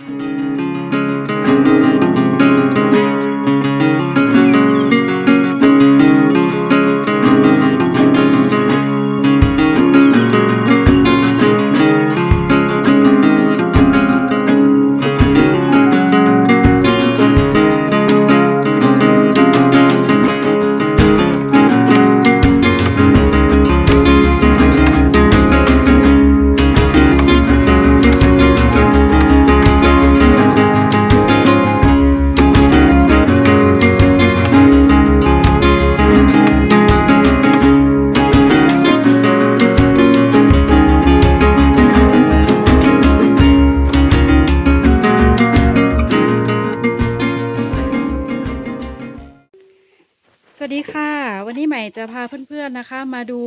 ส วัสดีค่ะ วันนี้ใหม่จะพาเพื่อนๆนะคะ มาดู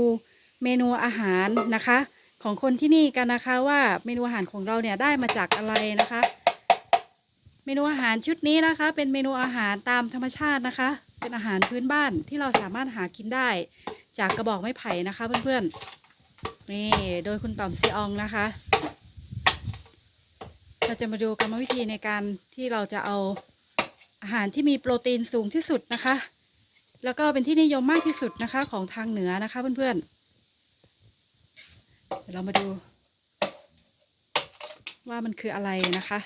เมนูอาหารนะคะ ของคนที่นี่กันนะคะว่าเมนูอาหารของเราเนี่ยได้มาจากอะไรนะคะ เมนูอาหารชุดนี้นะคะ เป็นเมนูอาหารตามธรรมชาตินะคะ เป็นอาหารพื้นบ้านที่เราสามารถหากินได้ จากกระบอกไม้ไผ่นะคะเพื่อนๆนี่โดยคุณต่อมซีอองนะคะ เราจะมาดูกรรมวิธีในการที่เราจะเอาอาหารที่มีโปรตีนสูงที่สุดนะคะ แล้วก็เป็นที่นิยมมากที่สุดนะคะของทางเหนือนะคะเพื่อนๆเดี๋ยวเรามาดู ว่ามันคืออะไรนะคะ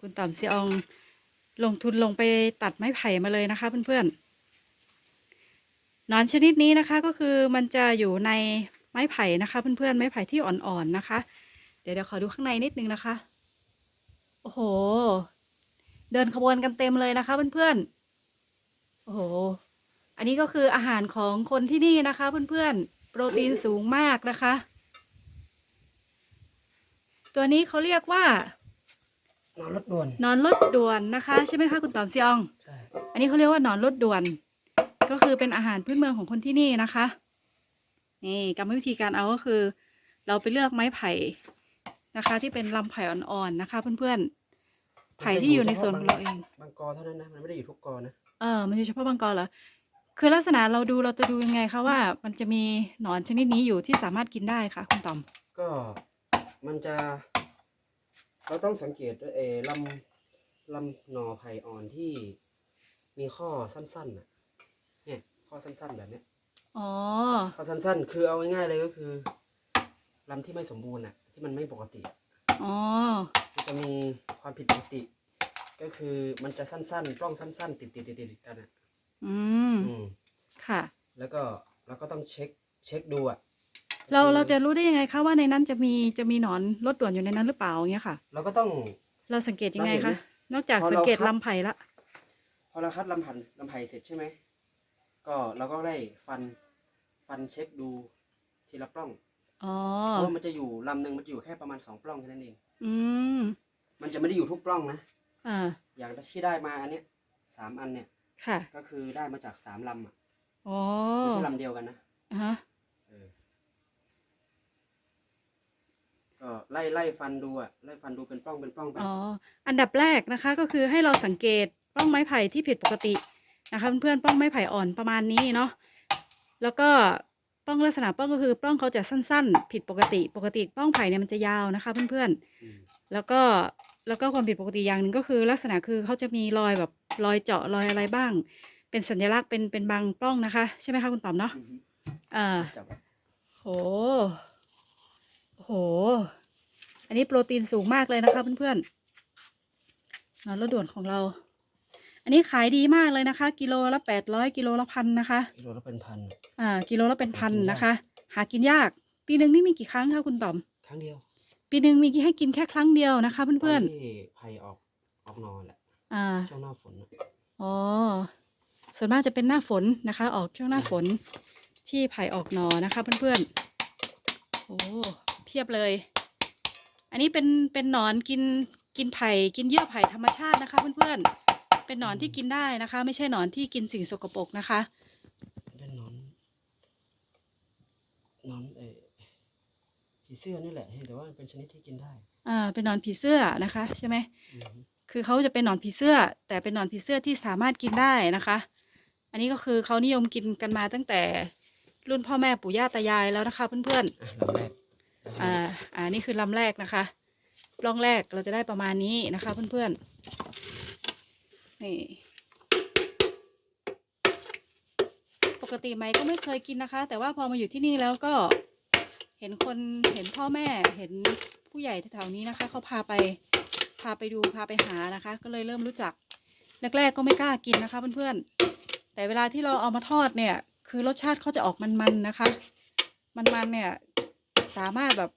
คุณต่อมซีอองลงทุนลงไปตัดไม้ไผ่มาเลยนะคะเพื่อนๆหนอนชนิดนี้นะคะก็คือมันจะอยู่ในไม้ไผ่นะคะเพื่อนๆไม้ไผ่ที่อ่อนๆนะคะ ดี๋ยวเดี๋ยวขอดูข้างในนิดนึงนะคะ โอ้โห เดินขบวนกันเต็มเลยนะคะเพื่อนๆ โอ้โห อันนี้ก็คืออาหารของคนที่นี่นะคะ เพื่อนๆ โปรตีนสูงมากนะคะ ตัวนี้เขาเรียกว่า นอนรถด่วนหนอนลดด่วนนะคะ ใช่ไหมคะคุณต๋อมซีอองใช่ อันนี้เขาเรียกว่าหนอนลดด่วน ก็คือเป็นอาหารพื้นเมืองของคนที่นี่นะคะ นี่กรรมวิธีการเอาก็คือ เราไปเลือกไม้ไผ่ นะคะ ที่เป็นลำไผ่อ่อนๆนะคะ เพื่อนๆไผ่ที่อยู่ในสวนของเราเองบางกอเท่านั้นนะมันไม่ได้อยู่ทุกกอนะเออมันอยู่เฉพาะบางกอเหรอคือลักษณะเราดูเราจะดูยังไงคะว่า มันจะมีหนอนชนิดนี้อยู่ที่สามารถกินได้ค่ะคุณต๋อม ก็มันจะ เราต้องสังเกตด้วยเออลำลำหน่อไผ่อ่อนที่มีข้อสั้นๆน่ะเนี่ยข้อสั้น ๆ แบบเนี้ยอ๋อ ข้อสั้นๆ คือเอาง่ายๆเลยก็คือลำที่ไม่สมบูรณ์อะ ที่มันไม่ปกติอะอ๋อ มันจะมีความผิดปกติ ก็คือมันจะสั้นๆปล้องสั้น ๆ ติดๆติดๆกันอะ อืม อืม ค่ะ แล้วก็เราก็ต้องเช็คเช็คดูอะเราคือเราจะรู้ได้ยังไงคะว่าในนั้นจะมีจะมีหนอนลดด่วนอยู่ในนั้นหรือเปล่าอย่างเงี้ยค่ะ เราก็ต้อง เราสังเกตยังไงเราเห็นคะไหมนอกจากพอเราสังเกตคัด ลำไผ่ละ พอเราคัดลำพันธุ์ลำไผ่เสร็จใช่ไหม ก็เราก็ได้ฟันฟันเช็คดูทีละปล้อง อ๋อ เพราะว่ามันจะอยู่ลำหนึ่งมันจะอยู่แค่ประมาณสองปล้องแค่นั้นเอง อืม มันจะไม่ได้อยู่ทุกปล้องนะ อ่า อย่างที่ได้มาอันเนี้ยสามอันเนี่ย ค่ะ ก็คือได้มาจากสามลำอะอ๋อไม่ใช่ลำเดียวกันนะอ่าฮะ เออก็ไล่ไล่ฟันดูอะไล่ฟันดูเป็นปล้องเป็นปล้องไปอ๋อ อันดับแรกนะคะ ก็คือให้เราสังเกตป้องไม้ไผ่ที่ผิดปกตินะคะเพื่อนๆป้องไม้ไผ่อ่อนประมาณนี้เนาะ แล้วก็ ป้องลักษณะป้องก็คือป้องเขาจะสั้น ๆ ผิดปกติ ปกติป้องไผ่เนี่ยมันจะยาวนะคะ เพื่อนๆอืมแล้วก็แล้วก็ความผิดปกติอย่างหนึ่งก็คือ ลักษณะคือเขาจะมีรอยแบบรอยเจาะรอยอะไรบ้าง เป็นสัญลักษณ์เป็นเป็นบางปล้องนะคะ ใช่ไหมคะคุณต๋อมเนาะอือฮึเอ่าจับไว้โหโห อันนี้โปรตีนสูงมากเลยนะคะเพื่อนๆนอนรถด่วนของเรา อันนี้ขายดีมากเลยนะคะ กิโลละแปดร้อยกิโลละพันนะคะ กิโลละเป็นพัน อ่า กิโลละเป็นพันหากินยากนะคะ หากินยาก ปีหนึ่งนี่มีกี่ครั้งคะคุณต๋อม ครั้งเดียว ปีหนึ่งมีให้กินแค่ครั้งเดียวนะคะเพื่อนตที่ไผ่ออกออกนอนแหละๆอ่า ช่วงหน้าฝนน่ะอ๋อ ส่วนมากจะเป็นหน้าฝนนะคะ ออกช่วงหน้าฝนที่ไผ่ออกหนอนะคะเพื่อนๆ โอ้เพียบเลย อันนี้เป็นเป็นหนอนกินกินไผ่กินเยื่อไผ่ธรรมชาตินะคะเพื่อนๆ เป็นหนอนที่กินได้นะคะ ไม่ใช่หนอนที่กินสิ่งสกปรกนะคะ เป็นหนอนหนอนเออผีเสื้อนี่แหละแต่ว่ามันเป็นชนิดที่กินได้ อ่า เป็นหนอนผีเสื้อนะคะใช่ไหมอือฮึคือเขาจะเป็นหนอนผีเสื้อ แต่เป็นหนอนผีเสื้อที่สามารถกินได้นะคะ อันนี้ก็คือเขานิยมกินกันมาตั้งแต่รุ่นพ่อแม่ปู่ย่าตายายแล้วนะคะ เพื่อนอะลำแรกๆอ่า อ่า นี่คือลำแรกนะคะปล้องแรกเราจะได้ประมาณนี้นะคะ เพื่อนๆ นี่ ปกติไหมก็ไม่เคยกินนะคะ แต่ว่าพอมาอยู่ที่นี่แล้วก็เห็นคนเห็นพ่อแม่เห็นผู้ใหญ่แถวๆนี้นะคะเขาพาไปพาไปดูพาไปหานะคะ ก็เลยเริ่มรู้จักแรกๆก็ไม่กล้ากินนะคะเพื่อนๆแต่เวลาที่เราเอามาทอดเนี่ย คือรสชาติเขาจะออกมันๆนะคะ มันๆเนี่ยสามารถแบบ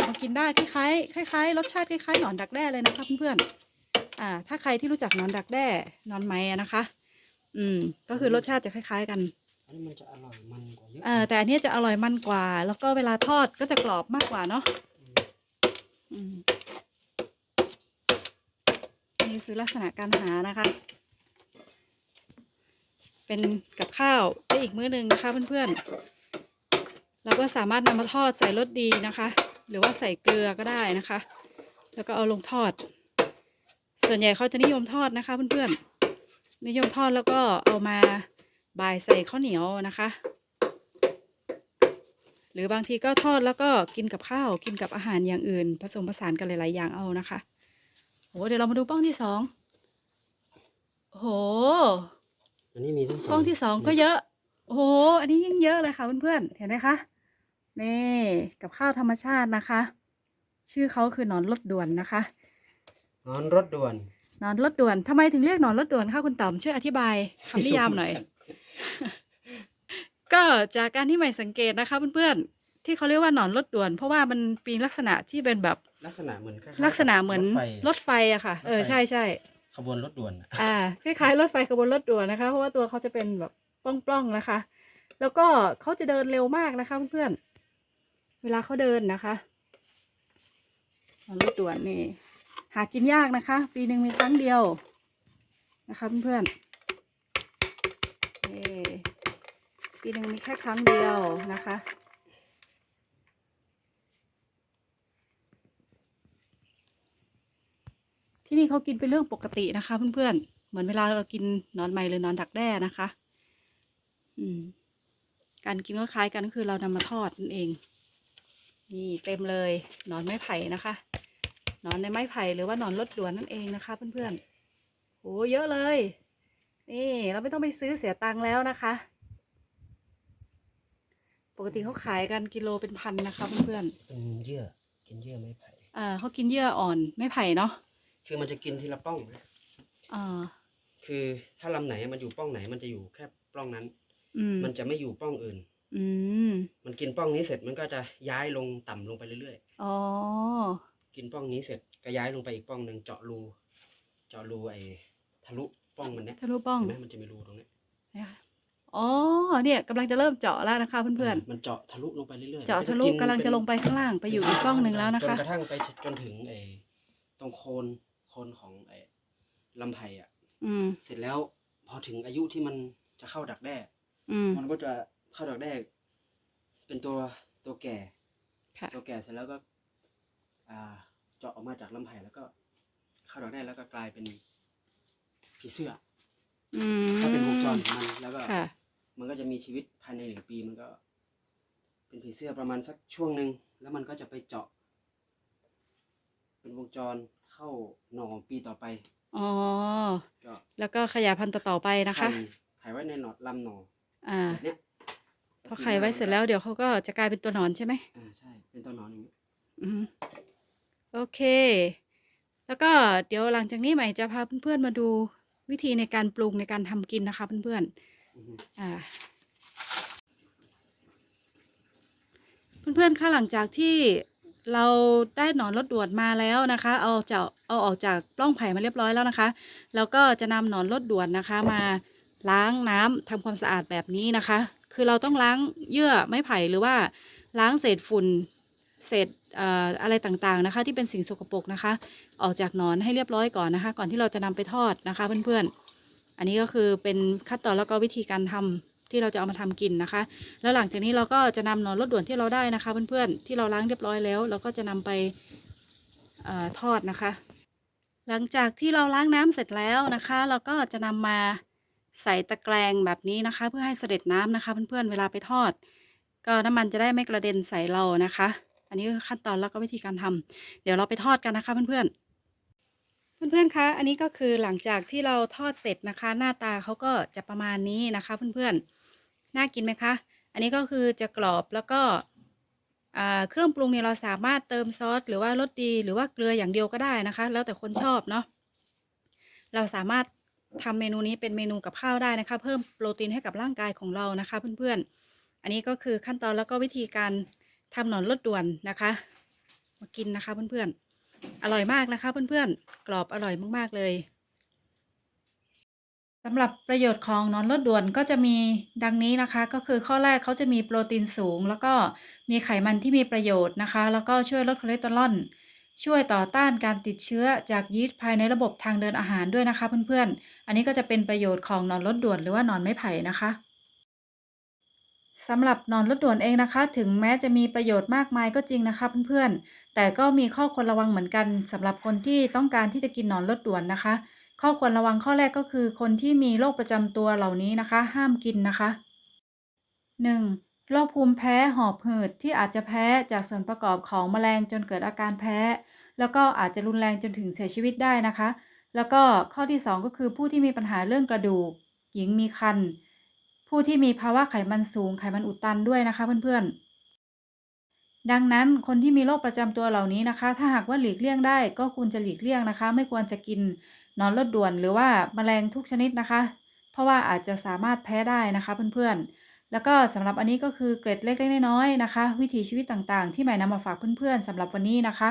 มากินได้คล้ายๆคล้ายๆรสชาติคล้ายๆหนอนดักแด้เลยนะคะเพื่อนๆ อ่า ถ้าใครที่รู้จักหนอนดักแด้หนอนไหมอะนะคะ อืม ก็คือรสชาติจะคล้าย ๆ กันอันนี้มันจะอร่อยมันกว่าเยอะเออแต่อันนี้จะอร่อยมันกว่า แล้วก็เวลาทอดก็จะกรอบมากกว่าเนาะอืมนี่คือลักษณะการหานะคะ เป็นกับข้าวได้อีกมื้อหนึ่งนะคะเพื่อนๆเราก็สามารถนำมาทอดใส่รสดีนะคะ หรือว่าใส่เกลือก็ได้นะคะ แล้วก็เอาลงทอด ส่วนใหญ่เขาจะนิยมทอดนะคะ เพื่อนๆนิยมทอดแล้วก็เอามาบ่ายใส่ข้าวเหนียวนะคะ หรือบางทีก็ทอดแล้วก็กินกับข้าวกินกับอาหารอย่างอื่น ผสมผสานกันหลายๆอย่างเอานะคะโอ้เดี๋ยวเรามาดูป้องที่สองโอ้โหอันนี้มีทั้งสองป้องที่สองก็เยอะ โอ้โห อันนี้ยิ่งเยอะเลยค่ะเพื่อนๆ เห็นไหมคะ นี่ กับข้าวธรรมชาตินะคะ ชื่อเขาคือหนอนรถด่วนนะคะ นอนรถด่วนหนอนรถด่วนทำไมถึงเรียกหนอนรถด่วนคะคุณต๋อมช่วยอธิบายคำนิยามหน่อย ก็จากการที่ใหม่สังเกตนะคะเพื่อนๆที่เขาเรียกว่าหนอนรถด่วน เพราะว่ามันมีลักษณะที่เป็นแบบลักษณะเหมือนคล้ายๆลักษณะเหมือนรรถถไฟอะค่ะ เออรถไฟ ใช่ใช่ขบวนรถด่วนอะอ่าคล้ายๆรถไฟขบวนรถด่วนนะคะ เพราะว่าตัวเขาจะเป็นแบบปล้องๆนะคะ แล้วก็เขาจะเดินเร็วมากนะคะเพื่อนๆเวลาเขาเดินนะคะหนอนรถด่วนนี่ หากินยากนะคะ ปีหนึ่งมีครั้งเดียวนะคะเพื่อนๆปีหนึ่งมีแค่ครั้งเดียวนะคะที่นี่เขากินเป็นเรื่องปกตินะคะ เพื่อนๆ เหมือนเวลาเรากินนอนไหมหรือนอนดักแด้นะคะ อืม การกินก็คล้ายกันก็คือเรานำมาทอดนั่นเอง นี่เต็มเลยนอนไม้ไผ่นะคะ นอนในไม้ไผ่หรือว่าหนอนรถด่วนนั่นเองนะคะ เพื่อนๆโอ้เยอะเลย นี่เราไม่ต้องไปซื้อเสียตังค์แล้วนะคะ ปกติเขาขายกันกิโลเป็นพันนะคะเพื่อนเป็นเยื่อกินเยื่อไม้ไผ่ๆอ่าเขากินเยื่ออ่อนไม้ไผ่เนาะคือมันจะกินทีละป้องนะอ่าคือถ้าลำไหนมันอยู่ป้องไหนมันจะอยู่แค่ป้องนั้น อืมมันจะไม่อยู่ป้องอื่น อืมมันกินป้องนี้เสร็จมันก็จะย้ายลงต่ำลงไปเรื่อยอ๋อ ๆ กินป้องนี้เสร็จก็ย้ายลงไปอีกป้องหนึ่งเจาะรู เจาะรูไอ้ทะลุป้องมันเนี่ยทะลุป้องเห็นไหมมันจะมีรูตรงเนี้ยนะคะอ๋อเนี่ยกำลังจะเริ่มเจาะแล้วนะคะเพื่อนมันเจาะทะลุลงไปเรื่อยๆๆเจาะทะลุมันกำลังจะลงไปข้างล่างไปอยู่อีกกล้องหนึ่งแล้วนะจคะ นกระทั่งไปจนถึงไอ้ตรงโคนโคนของไอ้ลำไผ่อะ อืม เสร็จแล้วพอถึงอายุที่มันจะเข้าดักแด้ อืม มันก็จะเข้าดักแด้เป็นตัวตัวแก่ ค่ะ ตัวแก่เสร็จแล้วก็ อ่าเจาะออกมาจากลำไผ่แล้วก็ เข้าดักแด้แล้วก็กลายเป็นผีเสื้ออืมก็เป็นวงจรของมันแล้วก็ ค่ะ มันก็จะมีชีวิตภายในหนึ่งปีมันก็ เป็นผีเสื้อประมาณสักช่วงหนึ่งแล้วมันก็จะไปเจาะ เป็นวงจรเข้าหน่อปีต่อไปอ๋อ ก็แล้วก็ขยายพันธุ์ต่อๆไปนะคะ ไข่ไข่ไว้ในหนอดลำหน่ออ่า แบบเนี้ยพอไข่ไว้เสร็จแล้วเดี๋ยวเขาก็จะกลายเป็นตัวหนอนใช่ไหมอ่าใช่ เป็นตัวหนอนอย่างนี้อืม โอเค แล้วก็เดี๋ยวหลังจากนี้ใหม่จะพาเพื่อนๆมาดูวิธีในการปรุงในการทำกินนะคะเพื่อนๆอือฮึอ่าเพื่อนๆคะหลังจากที่เราได้หนอนรถด่วนมาแล้วนะคะ เอาจะเอาออกจากปล้องไผ่มาเรียบร้อยแล้วนะคะ แล้วก็จะนำหนอนรถด่วนนะคะ มาล้างน้ำทำความสะอาดแบบนี้นะคะ คือเราต้องล้างเยื่อไม้ไผ่หรือว่าล้างเศษฝุ่น เศษเอะไรต่างๆนะคะ ที่เป็นสิ่งสกปรกนะคะ ออกจากหนอนให้เรียบร้อยก่อนนะคะ ก่อนที่เราจะนำไปทอดนะคะ เพื่อนๆ อันนี้ก็คือเป็นขั้นตอนแล้วก็วิธีการทำที่เราจะเอามาทำกินนะคะ แล้วหลังจากนี้เราก็จะนำหนอนรถด่วนที่เราได้นะคะ เพื่อนๆ ที่เราล้างเรียบร้อยแล้ว เราก็จะนำไปอทอดนะคะ หลังจากที่เราล้างน้ำเสร็จแล้วนะคะ เราก็จะนำมาใส่ตะแกรงแบบนี้นะคะ เพื่อให้เสด็จน้ำนะคะ เพื่อนๆ เวลาไปทอด ก็น้ำมันจะได้ไม่กระเด็นใส่เรานะคะ อันนี้คือขั้นตอนแล้วก็วิธีการทำเดี๋ยวเราไปทอดกันนะคะเพื่อนๆ เพื่อนๆ คะ อันนี้ก็คือหลังจากที่เราทอดเสร็จนะคะ หน้าตาเขาก็จะประมาณนี้นะคะ เพื่อนๆ น่ากินไหมคะ อันนี้ก็คือจะกรอบแล้วก็เครื่องปรุงเนี่ยเราสามารถเติมซอสหรือว่ารสดีหรือว่าเกลืออย่างเดียวก็ได้นะคะ แล้วแต่คนชอบเนาะ เราสามารถทำเมนูนี้เป็นเมนูกับข้าวได้นะคะ เพิ่มโปรตีนให้กับร่างกายของเรานะคะ เพื่อนๆ อันนี้ก็คือขั้นตอนแล้วก็วิธีการ ทำหนอนลดด่วนนะคะ มากินนะคะเพื่อนๆ อร่อยมากนะคะ เพื่อนๆ กรอบอร่อยมากๆเลยสำหรับประโยชน์ของนอนลดด่วนก็จะมีดังนี้นะคะ ก็คือข้อแรกเขาจะมีโปรตีนสูง แล้วก็มีไขมันที่มีประโยชน์นะคะ แล้วก็ช่วยลดคอเลสเตอรอลช่วยต่อต้านการติดเชื้อจากยีสต์ภายในระบบทางเดินอาหารด้วยนะคะเพื่อนๆ อันนี้ก็จะเป็นประโยชน์ของนอนลดด่วนหรือว่านอนไม้ไผ่นะคะ สำหรับนอนลดด่วนเองนะคะ ถึงแม้จะมีประโยชน์มากมายก็จริงนะคะเพื่อนๆ แต่ก็มีข้อควรระวังเหมือนกันสำหรับคนที่ต้องการที่จะกินนอนลดด่วนนะคะ ข้อควรระวังข้อแรกก็คือ คนที่มีโรคประจำตัวเหล่านี้นะคะ ห้ามกินนะคะ 1. โรคภูมิแพ้หอบหืดที่อาจจะแพ้จากส่วนประกอบของแมลงจนเกิดอาการแพ้ แล้วก็อาจจะรุนแรงจนถึงเสียชีวิตได้นะคะ แล้วก็ข้อที่ 2 ก็คือผู้ที่มีปัญหาเรื่องกระดูก หญิงมีครรภ์ ผู้ที่มีภาวะไขมันสูงไขมันอุดตันด้วยนะคะเพื่อนๆ ดังนั้นคนที่มีโรคประจำตัวเหล่านี้นะคะ ถ้าหากว่าหลีกเลี่ยงได้ก็ควรจะหลีกเลี่ยงนะคะ ไม่ควรจะกินนอนลดด่วน หรือว่าแมลงทุกชนิดนะคะ เพราะว่าอาจจะสามารถแพ้ได้นะคะเพื่อนๆแล้วก็สำหรับอันนี้ก็คือเกร็ดเล็กๆน้อยๆนะคะ วิถีชีวิตต่างๆ ที่ใหม่นำมาฝากเพื่อนๆสำหรับวันนี้นะคะ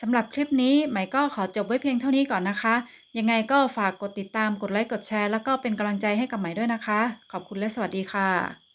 สำหรับคลิปนี้ใหม่ก็ขอจบไว้เพียงเท่านี้ก่อนนะคะ ยังไงก็ฝากกดติดตามกดไลค์กดแชร์ แล้วก็เป็นกำลังใจให้กับใหม่ด้วยนะคะ ขอบคุณและสวัสดีค่ะ